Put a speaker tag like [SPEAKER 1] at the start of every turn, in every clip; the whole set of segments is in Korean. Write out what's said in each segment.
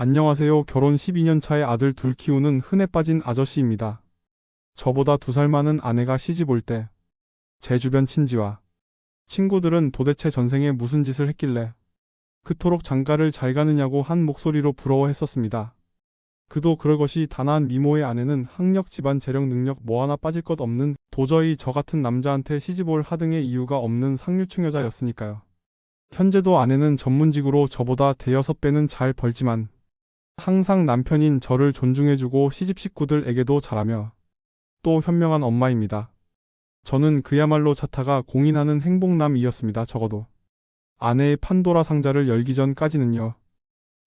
[SPEAKER 1] 안녕하세요. 결혼 12년 차의 아들 둘 키우는 흔해 빠진 아저씨입니다. 저보다 두 살 많은 아내가 시집 올 때, 제 주변 친지와 친구들은 도대체 전생에 무슨 짓을 했길래 그토록 장가를 잘 가느냐고 한 목소리로 부러워했었습니다. 그도 그럴 것이 다나한 미모의 아내는 학력 집안 재력 능력 뭐 하나 빠질 것 없는 도저히 저 같은 남자한테 시집 올 하등의 이유가 없는 상류층 여자였으니까요. 현재도 아내는 전문직으로 저보다 대여섯 배는 잘 벌지만 항상 남편인 저를 존중해주고 시집 식구들에게도 잘하며 또 현명한 엄마입니다. 저는 그야말로 자타가 공인하는 행복남이었습니다. 적어도 아내의 판도라 상자를 열기 전까지는요.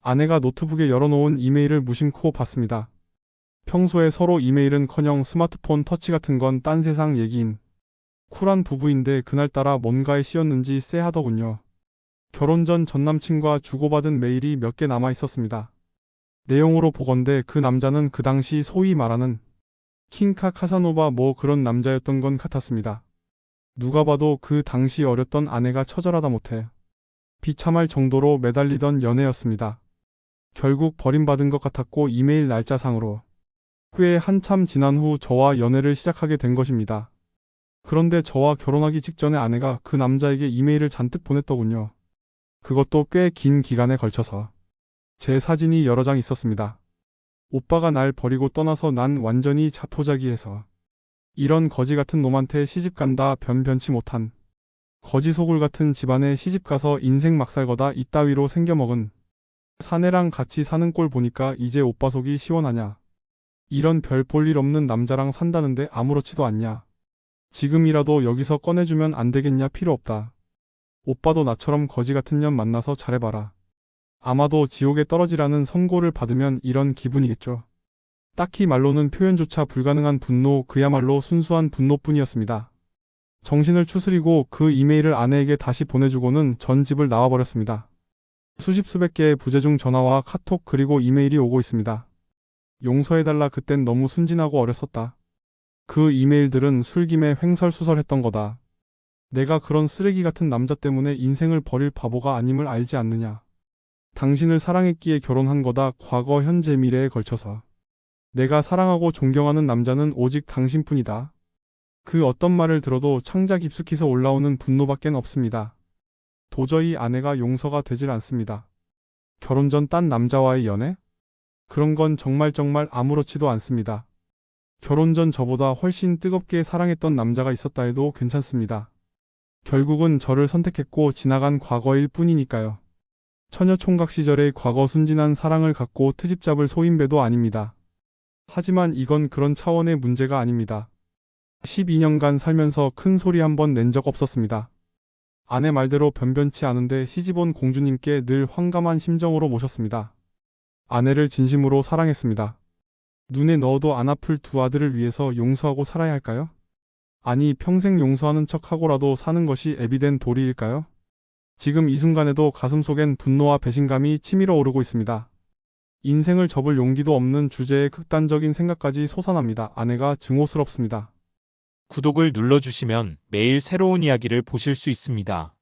[SPEAKER 1] 아내가 노트북에 열어놓은 이메일을 무심코 봤습니다. 평소에 서로 이메일은커녕 스마트폰 터치 같은 건 딴 세상 얘기인 쿨한 부부인데 그날따라 뭔가에 씌었는지 쎄하더군요. 결혼 전 전남친과 주고받은 메일이 몇 개 남아 있었습니다. 내용으로 보건대 그 남자는 그 당시 소위 말하는 킹카 카사노바 뭐 그런 남자였던 건 같았습니다. 누가 봐도 그 당시 어렸던 아내가 처절하다 못해 비참할 정도로 매달리던 연애였습니다. 결국 버림받은 것 같았고 이메일 날짜상으로 꽤 한참 지난 후 저와 연애를 시작하게 된 것입니다. 그런데 저와 결혼하기 직전에 아내가 그 남자에게 이메일을 잔뜩 보냈더군요. 그것도 꽤 긴 기간에 걸쳐서 제 사진이 여러 장 있었습니다. 오빠가 날 버리고 떠나서 난 완전히 자포자기해서 이런 거지 같은 놈한테 시집 간다 변변치 못한 거지 소굴 같은 집안에 시집 가서 인생 막살 거다 이따위로 생겨먹은 사내랑 같이 사는 꼴 보니까 이제 오빠 속이 시원하냐. 이런 별 볼 일 없는 남자랑 산다는데 아무렇지도 않냐. 지금이라도 여기서 꺼내주면 안 되겠냐 필요 없다. 오빠도 나처럼 거지 같은 년 만나서 잘해봐라. 아마도 지옥에 떨어지라는 선고를 받으면 이런 기분이겠죠. 딱히 말로는 표현조차 불가능한 분노, 그야말로 순수한 분노뿐이었습니다. 정신을 추스리고 그 이메일을 아내에게 다시 보내주고는 전 집을 나와버렸습니다. 수십 수백 개의 부재중 전화와 카톡 그리고 이메일이 오고 있습니다. 용서해달라 그땐 너무 순진하고 어렸었다. 그 이메일들은 술김에 횡설수설했던 거다. 내가 그런 쓰레기 같은 남자 때문에 인생을 버릴 바보가 아님을 알지 않느냐. 당신을 사랑했기에 결혼한 거다 과거 현재 미래에 걸쳐서. 내가 사랑하고 존경하는 남자는 오직 당신뿐이다. 그 어떤 말을 들어도 창자 깊숙이서 올라오는 분노밖엔 없습니다. 도저히 아내가 용서가 되질 않습니다. 결혼 전 딴 남자와의 연애? 그런 건 정말 정말 아무렇지도 않습니다. 결혼 전 저보다 훨씬 뜨겁게 사랑했던 남자가 있었다 해도 괜찮습니다. 결국은 저를 선택했고 지나간 과거일 뿐이니까요. 처녀 총각 시절의 과거 순진한 사랑을 갖고 트집 잡을 소인배도 아닙니다. 하지만 이건 그런 차원의 문제가 아닙니다. 12년간 살면서 큰 소리 한 번 낸 적 없었습니다. 아내 말대로 변변치 않은데 시집온 공주님께 늘 황감한 심정으로 모셨습니다. 아내를 진심으로 사랑했습니다. 눈에 넣어도 안 아플 두 아들을 위해서 용서하고 살아야 할까요? 아니 평생 용서하는 척하고라도 사는 것이 애비된 도리일까요? 지금 이 순간에도 가슴 속엔 분노와 배신감이 치밀어 오르고 있습니다. 인생을 접을 용기도 없는 주제에 극단적인 생각까지 솟아납니다. 아내가 증오스럽습니다.
[SPEAKER 2] 구독을 눌러주시면 매일 새로운 이야기를 보실 수 있습니다.